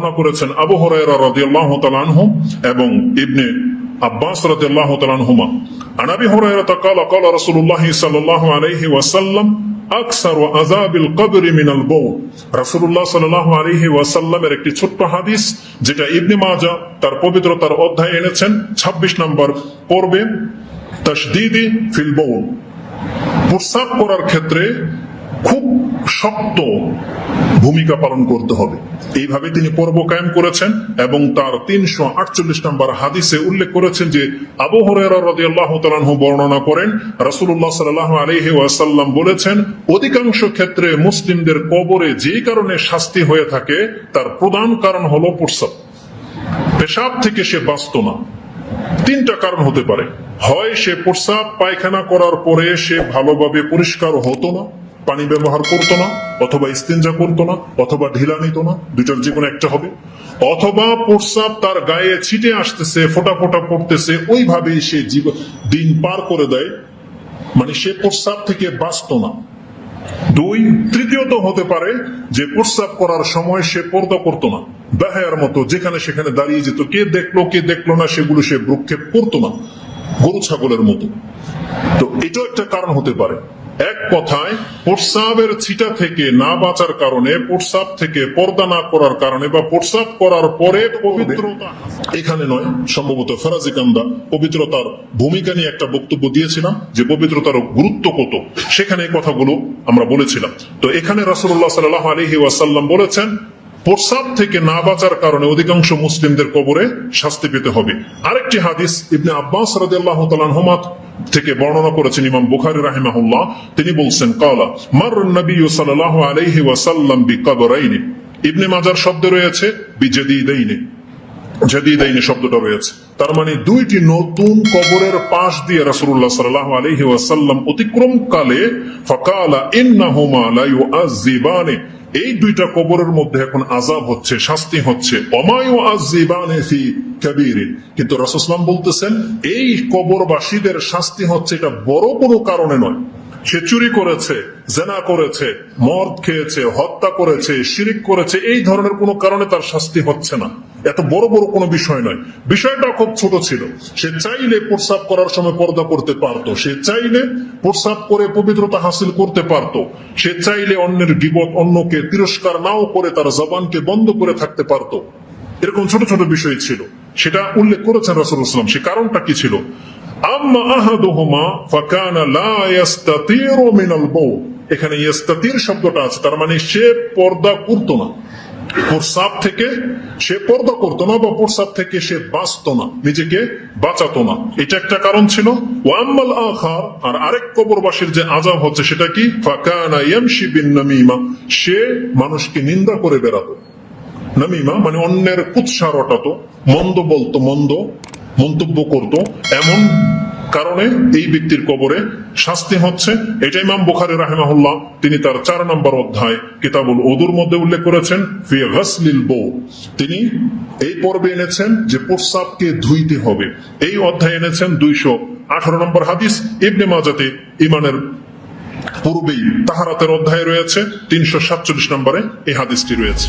বর্ণনা করেছেন আবু হরাইরা রাদিয়াল্লাহু তাআলা আনহু এবং ইবনে আব্বাস রাদিয়াল্লাহু তাআলা আনহুমা عن ابي هريره قال قال رسول الله صلى الله عليه وسلم আকসার আযাবিল কবর মিনাল বউল রাসূলুল্লাহ সাল্লাল্লাহু আলাইহি ওয়াসাল্লামের একটি ছোট্ট হাদিস যেটা ইবনে মাজাহ তার পবিত্রতার অধ্যায়ে এনেছেন 26 নম্বর পর্বে তাশদীদি ফিল বউল প্রস্রাব করার ক্ষেত্রে খুব শক্ত ভূমিকা পালন করতে হবে। এইভাবে তিনি পর্ব কায়েম করেছেন এবং তার তিনশো আটচল্লিশ নম্বর হাদিসে উল্লেখ করেছেন যে, আবু বর্ণনা করেন, রাসূলুল্লাহ সাল্লাল্লাহু আলাইহি ওয়াসাল্লাম বলেছেন, অধিকাংশ ক্ষেত্রে মুসলিমদের কবরে যে কারণে শাস্তি হয়ে থাকে, তার প্রধান কারণ হলো প্রস্রাব পেশাব থেকে সে বাঁচত না। তিনটা কারণ হতে পারে। হয় সে প্রস্রাব পায়খানা করার পরে সে ভালোভাবে পরিষ্কার হতো না পানি ব্যবহার করতো না, অথবা ইস্তেঞ্জা করতো না, অথবা ঢিলা নিত না দুটার যে কোনো একটা হবে। অথবা প্রস্রাব তার গায়ে ছিটে আসতেছে, ফোটা ফোটা পড়তেছে, ওইভাবেই সে জীব- দিন পার করে দেয়। মানে সে প্রস্রাব থেকে বাঁচত না। দুই, তৃতীয়ত হতে পারে যে প্রস্রাব করার সময় সে পর্দা করতো না। বেহায়ার মতো যেখানে সেখানে দাঁড়িয়ে যেত। কে দেখল কে দেখল না সেগুলো সে ভ্রুক্ষেপ করতো না। গরু, ছাগলের মতো। তো এটাও একটা কারণ হতে পারে। এক কথায়, প্রস্রাবের ছিটা থেকে না বাঁচার কারণে, প্রস্রাব থেকে পর্দা না করার কারণে বা প্রস্রাব করার পরে পবিত্রতা এখানে নয়, সম্ভবত ফেরাজি কান্দা পবিত্রতার ভূমিকা নিয়ে একটা বক্তব্য দিয়েছিলাম, যে পবিত্রতার গুরুত্ব কত। সেখানে এই কথাগুলো আমরা বলেছিলাম। তো এখানে রাসূলুল্লাহ সাল্লাল্লাহু আলাইহি ওয়াসাল্লাম বলেছেন, প্রস্রাব থেকে না বাঁচার কারণে অধিকাংশ মুসলিমদের কবরে শাস্তি পেতে হবে। আরেকটি হাদিস ইবনে আব্বাস রাদিয়াল্লাহু তাআলা থেকে বর্ণনা করেছেন ইমাম বুখারী রাহিমাহুল্লাহ। তিনি বলছেন, কালা মার নবী সাল্লাল্লাহু আলাইহি ওয়াসাল্লাম বিকবরাইনি। ইবনে মাজার শব্দ রয়েছে বি বিজাদিদাইনি। জাদিদাইনি শব্দটা রয়েছে। তার মানে দুইটি নতুন কবরের পাশ দিয়ে রাসূলুল্লাহ সাল্লাল্লাহু আলাইহি ওয়াসাল্লাম অতিক্রম কালে ফাকালা ইন্নাহুমা লা ইউআযিবানি এই দুইটা কবরের মধ্যে এখন আজাব হচ্ছে, শাস্তি হচ্ছে। কিন্তু রাসূলুল্লাহ বলতেছেন, এই কবরবাসীদের শাস্তি হচ্ছে এটা বড় কোনো কারণে নয়। সে চুরি করেছে, জেনা করেছে, মদ খেয়েছে, হত্যা করেছে, শিরিক করেছে, এই ধরনের কোনো কারণে তার শাস্তি হচ্ছে না। এত বড় বড় কোনো বিষয় নয়। বিষয়টা খুব ছোট ছিল। সে চাইলে প্রস্রাব করার সময় পর্দা করতে পারতো। সে চাইলে প্রস্রাব করে পবিত্রতা হাসিল করতে পারতো। সে চাইলে অন্যের বিপদ অন্যকে তিরস্কার নাও করে তার জবানকে বন্ধ করে থাকতে পারতো। এরকম ছোট ছোট বিষয় ছিল। সেটা উল্লেখ করেছেন রাসুলাম সে কারণটা কি ছিল? এখানে শব্দটা আছে। তার মানে সে পর্দা করতো না। প্রস্রাব থেকে সে পর্দা করতো না বা প্রস্রাব থেকে সে বাঁচতো না, নিজেকে বাঁচাতো না। এটা একটা কারণ ছিল। ওয়াম্মাল আখার, আর আরেক কবরবাসীর যে আজাব হচ্ছে সেটা কি? ফাকানা সে মানুষকে নিন্দা করে বেড়াতো। নামিমা মানে অন্যের কুৎসা রটাতো, মন্দ বলতো, মন্দ মন্তব্য করত। এমন কারণে এই ব্যক্তির কবরে শাস্তি হচ্ছে। এটা ইমাম বুখারী রাহিমাহুল্লাহ, তিনি তার চার নম্বর অধ্যায় কিতাবুল ওদুর মধ্যে উল্লেখ করেছেন তিনি এই পর্বে এনেছেন যে প্রস্রাবকে ধুইতে হবে। এই অধ্যায় এনেছেন দুইশো আঠারো নম্বর হাদিস, ইবনে মাজাতে ইমানের পূর্বেই তাহারাতের অধ্যায় রয়েছে, তিনশো সাতচল্লিশ নম্বরে এই হাদিসটি রয়েছে।